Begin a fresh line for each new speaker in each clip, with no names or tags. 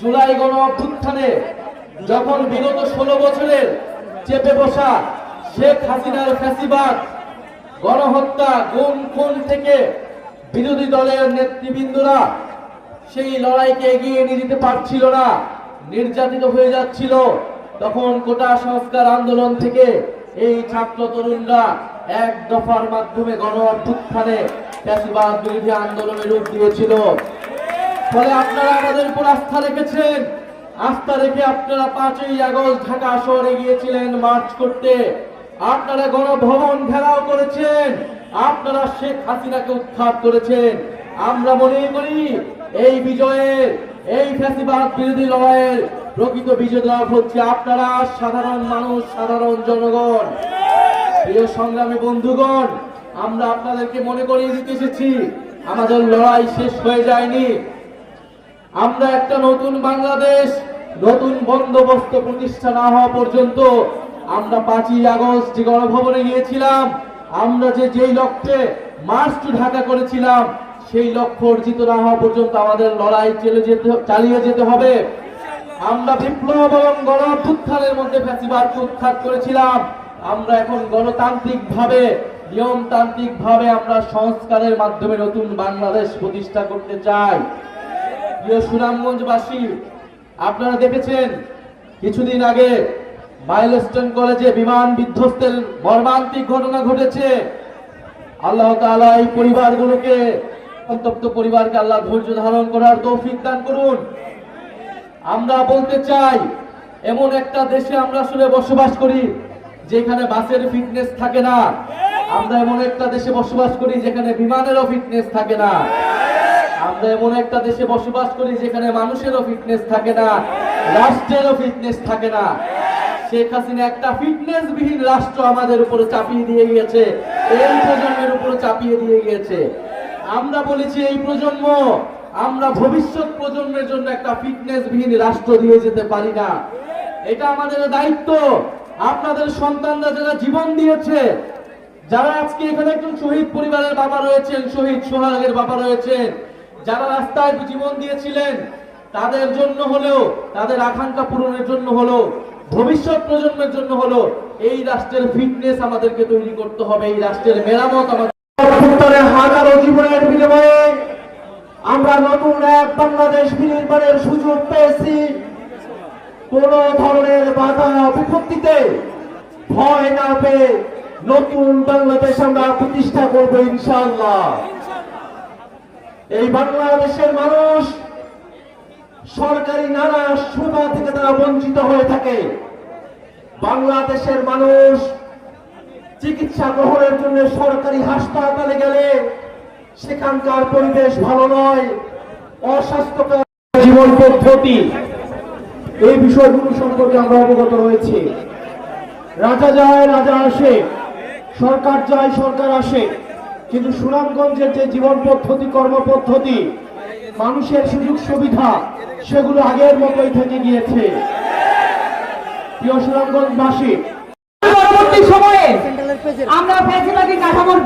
জুলাই গণ অভ্যুত্থানে যখন বিগত ষোলো বছরের চেপে বসা শেখ হাসিনার ফ্যাসিবাদ, গণহত্যা গুম খুন থেকে বিরোধী দলের নেতৃবৃন্দরা সেই লড়াইকে এগিয়ে নিয়ে যেতে পারছিল না, নির্যাতিত হয়ে যাচ্ছিল। তখন কোটা সংস্কার আন্দোলন থেকে এই ছাত্র তরুণরা এক দফার মাধ্যমে গণ অভ্যুত্থানে ফ্যাসিবাদ বিরোধী আন্দোলনে রূপ দিয়েছিল। ফলে আপনারা আমাদের উপর আস্থা রেখেছেন। আস্থা রেখে আপনারা পাঁচই আগস্ট ঢাকা শহরে গিয়েছিলেন মার্চ করতে। আপনারা গণভবন ঘেরাও করেছেন। আপনারা শেখ হাসিনাকে উৎখাত করেছেন। আমরা মনে করি, এই বিজয়ের এই ফ্যাসিবাদ বিরোধী লড়াইয়ের প্রকৃত বিজয় হচ্ছে আপনারা, সাধারণ মানুষ, সাধারণ জনগণ। প্রিয় সংগ্রামী বন্ধুগণ, আমরা আপনাদেরকে মনে করিয়ে দিতে এসেছি, আমাদের লড়াই শেষ হয়ে যায়নি। আমরা একটা নতুন বাংলাদেশ, নতুন বন্দোবস্ত প্রতিষ্ঠা না হওয়া পর্যন্ত আমরা পাঁচই আগস্ট যে গণভবনে গিয়েছিলাম, আমরা যে যেই লক্ষ্যে মার্চ ঢাকা করেছিলাম, সেই লক্ষ্য অর্জিত না হওয়া পর্যন্ত আমাদের লড়াই চলে যেতে, চালিয়ে যেতে হবে। আমরা বিপ্লব এবং গণ অভ্যুত্থানের মধ্যে ফ্যাসিবাদকে উৎখাত করেছিলাম। আমরা এখন গণতান্ত্রিক ভাবে নিয়মতান্ত্রিক ভাবে আমরা সংস্কারের মাধ্যমে নতুন বাংলাদেশ প্রতিষ্ঠা করতে চাই। প্রিয় সুনামগঞ্জবাসী, আপনারা দেখেছেন, কিছুদিন আগে মাইলস্টোন কলেজে বিমান বিধ্বস্তের মর্মান্তিক ঘটনা ঘটেছে। আল্লাহ তাআলা এই পরিবারগুলোকে সন্তপ্ত পরিবারকে আল্লাহ ধৈর্য ধারণ করার তৌফিক দান করুন। আমরা বলতে চাই, এমন একটা দেশে আমরা আসলে বসবাস করি, যেখানে বাসের ফিটনেস থাকে না। আমরা এমন একটা দেশে বসবাস করি, যেখানে বিমানেরও ফিটনেস থাকে না। আমরা এমন একটা দেশে বসবাস করি যেখানে মানুষেরও ফিটনেস থাকে না, রাষ্ট্রেরও ফিটনেস থাকে না। শেখ হাসিনা একটা ফিটনেস বিহীন রাষ্ট্র আমাদের উপরে চাপিয়ে দিয়ে গিয়েছে, এই প্রজন্মের উপরে চাপিয়ে দিয়ে গিয়েছে। আমরা বলেছি এই প্রজন্ম, আমরা ভবিষ্যৎ প্রজন্মের জন্য একটা ফিটনেস বিহীন রাষ্ট্র দিয়ে যেতে পারি না। এটা আমাদের দায়িত্ব। আপনাদের সন্তানরা যারা জীবন দিয়েছে, যারা আজকে এখানে একজন শহীদ পরিবারের বাবা রয়েছেন, শহীদ সোহাগের বাবা রয়েছেন যারা রাস্তায় জীবন দিয়েছিলেন, তাদের জন্য হলেও, তাদের আকাঙ্ক্ষা পূরণের জন্য হলো ভবিষ্যৎ প্রজন্মের জন্য হলো এই রাষ্ট্রের ফিটনেস আমাদেরকে তৈরি করতে হবে, এই রাষ্ট্রের মেরামত আমাদের
জীবনের বিনিময়ে আমরা নতুন এক বাংলাদেশ বিনির্মাণের সুযোগ পেয়েছি। কোন ধরনের বাধা বিপত্তিতে ভয় না পেয়ে নতুন বাংলাদেশ আমরা প্রতিষ্ঠা করব ইনশাআল্লাহ। এই বাংলাদেশের মানুষ সরকারি নানা সুবিধা থেকে তারা বঞ্চিত হয়ে থাকে। বাংলাদেশের মানুষ চিকিৎসা গ্রহণের জন্য সরকারি হাসপাতালে গেলে সেখানকার পরিবেশ ভালো নয়, অস্বাস্থ্যকর জীবন পদ্ধতি। এই বিষয়গুলো সম্পর্কে আমরা অবগত রয়েছি রাজা যায়, রাজা আসে। সরকার যায়, সরকার আসে। কিন্তু সুনামগঞ্জের যে জীবন পদ্ধতি কর্মপদ্ধতি মানুষের সুযোগ সুবিধা, সেগুলো আগের মতোই থেকে গিয়েছে। প্রিয়
কাঠামোর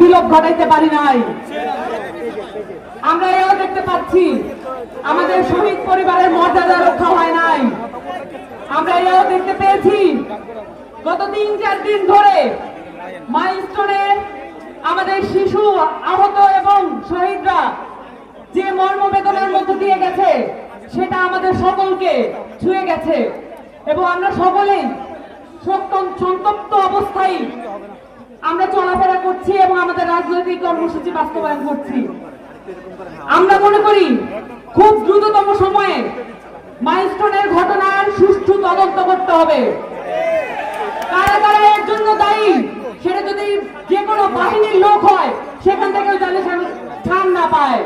পারি নাই। আমরা দেখতে পাচ্ছি, আমাদের পরিবারের মর্যাদা রক্ষা হয় নাই। আমরা দেখতে পেয়েছি, গত তিন চার দিন ধরে মাইলস্টোনে আমাদের শিশু, আহত এবং শহীদরা যে মর্মবেদনার মধ্য দিয়ে গেছে, সেটা আমাদের সকলকে ছুঁয়ে গেছে। এবং আমরা সকলেই সন্ত- সন্তপ্ত অবস্থায় আমরা চলাফেরা করছি এবং আমাদের রাজনৈতিক কর্মসূচি বাস্তবায়ন করছি। আমরা মনে করি, খুব দ্রুততম সময়ে মাইলস্টোনের ঘটনার সুষ্ঠু তদন্ত করতে হবে। সেটা যদি যে কোনো বাহিনীর লোক হয় সেখান থেকেও জালে ঠান না পায়।